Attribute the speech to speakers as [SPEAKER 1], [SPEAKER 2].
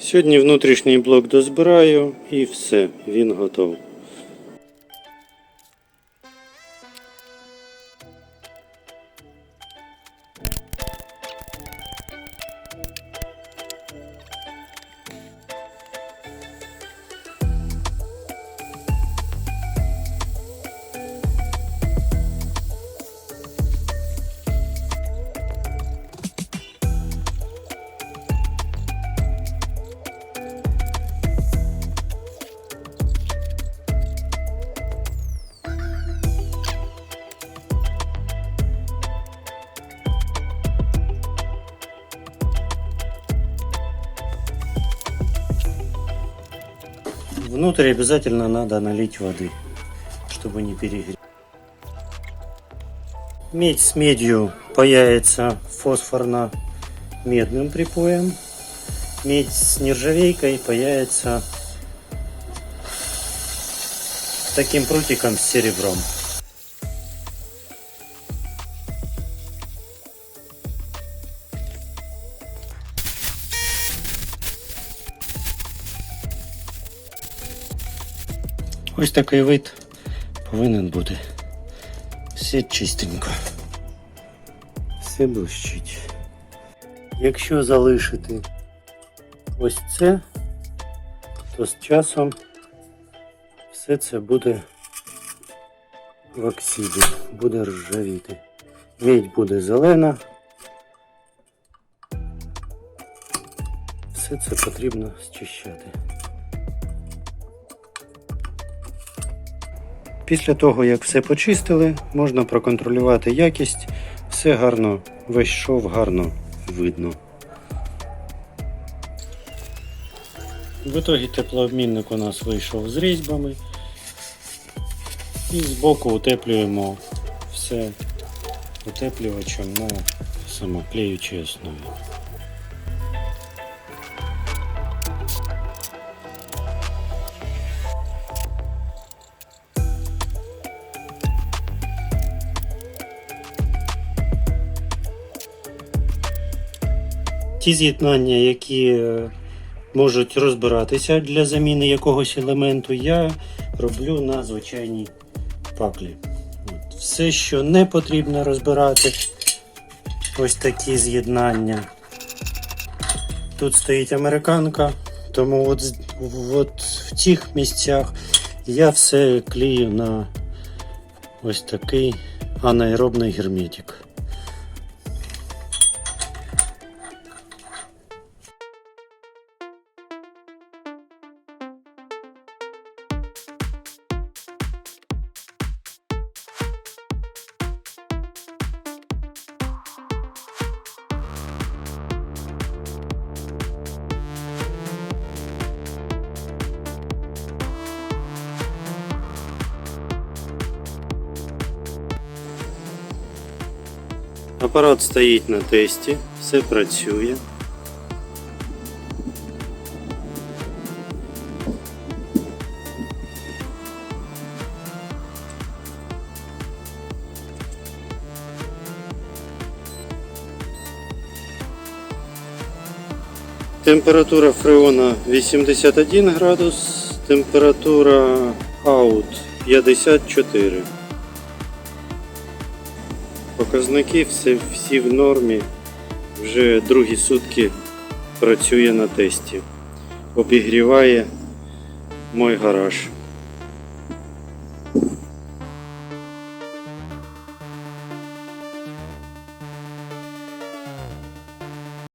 [SPEAKER 1] Сьогодні внутрішній блок дозбираю і все, він готов. Внутрь обязательно надо налить воды, чтобы не перегреть. Медь с медью паяется фосфорно-медным припоем. Медь с нержавейкой паяется таким прутиком с серебром. Ось такий вид повинен бути. Все чистенько. Все блищить. Якщо залишити ось це, то з часом все це буде в оксиді, буде ржавіти. Медь буде зелена. Все це потрібно зчищати. Після того, як все почистили, можна проконтролювати якість. Все гарно, весь шов гарно видно. В итогі теплообмінник у нас вийшов з різьбами. І збоку утеплюємо все утеплювачем на самоклеючій основі. Ті з'єднання, які е, можуть розбиратися для заміни якогось елементу, я роблю на звичайній паклі. Все, що не потрібно розбирати, ось такі з'єднання. Тут стоїть американка, тому от, от в цих місцях я все клею на ось такий анаеробний герметик. Апарат стоїть на тесті, все працює. Температура фреона 81 градус, температура аут 54. Показники всі, всі в нормі. Вже другі сутки працює на тесті. Обігріває мой гараж.